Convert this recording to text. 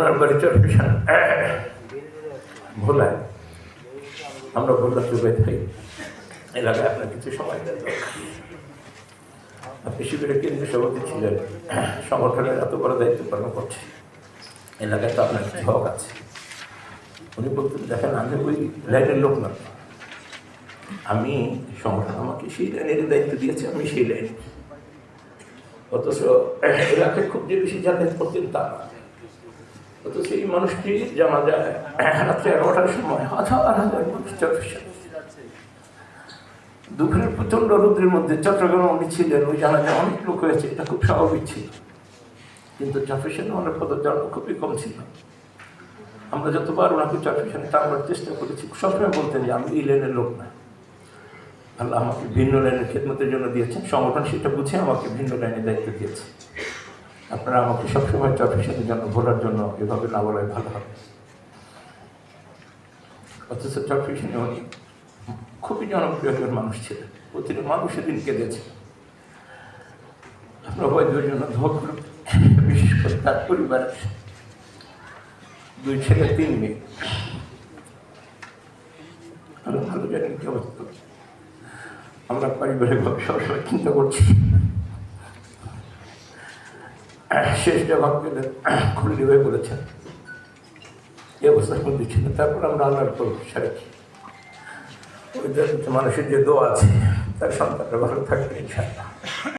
ওনার বাড়ি চট্টগ্রাম ভোলায়। আমরা ভোলা চুপে থাকি এলাকায় আপনার কিছু সময় দেন। আপনি শিবিরের কেন্দ্রীয় সভাপতি ছিলেন। সংগঠনের এত বড় দায়িত্ব পালন করছে এলাকায় তো আপনার কিছু হক আছে। উনি বলতেন, দেখেন, আমি ওই লাইনের লোক না। আমি সংগঠন আমাকে সেই লাইনের দায়িত্ব দিয়েছে, আমি সেই লাইন। অথচ এলাকায় খুব যে বেশি যাতায়াত করতেন তা না। অথচ এই মানুষটি জানা যায় রাত্রে এগারোটার সময় হাজার হাজার মানুষ চট্টগ্রাম দুপুরের প্রচণ্ড রোদ্রের মধ্যে চট্টগ্রামে উনি ছিলেন, ওই জানা যায় অনেক লোক হয়েছে, এটা খুব স্বাভাবিক ছিল। কিন্তু চট্টগ্রামে অনেক পদচারণ খুবই কম ছিল। আমরা যতবার ওনাকে চট্টগ্রামে টানবার চেষ্টা করেছি, সবসময় বলতেন যে, আমি এই লাইনের লোক না। আল্লাহ আমাকে ভিন্ন লাইনের খেদমতের জন্য দিয়েছেন, সংগঠন সেটা বুঝে আমাকে ভিন্ন লাইনের দায়িত্ব দিয়েছে। আপনারা আমাকে সবসময় চট্টগ্রামের জন্য ভোলার জন্য এভাবে না বলাই ভালো হবে। অথচ চট্টগ্রামে উনি খুবই জনপ্রিয় একজন মানুষ ছিলেন। প্রতিটা মানুষ সেদিন কেঁদেছে। আমরা বৈধের জন্য ধোয়া বিশেষ করে তার পরিবারের দুই ছেলে, তিন মেয়ে। ভালো জানি কি অবস্থা। আমরা পারিবারিকভাবে সবসময় চিন্তা করছি। শেষ জবাব দিলেন খুল্লি হয়ে বলেছেন। এই অবস্থার মধ্যে ছিল তারপর আমরা আল্লাহর উপর ভরসা ওই মানুষের যে দোয়া আছে, তার সন্তানটা ভালো থাকবে ইনশাআল্লাহ।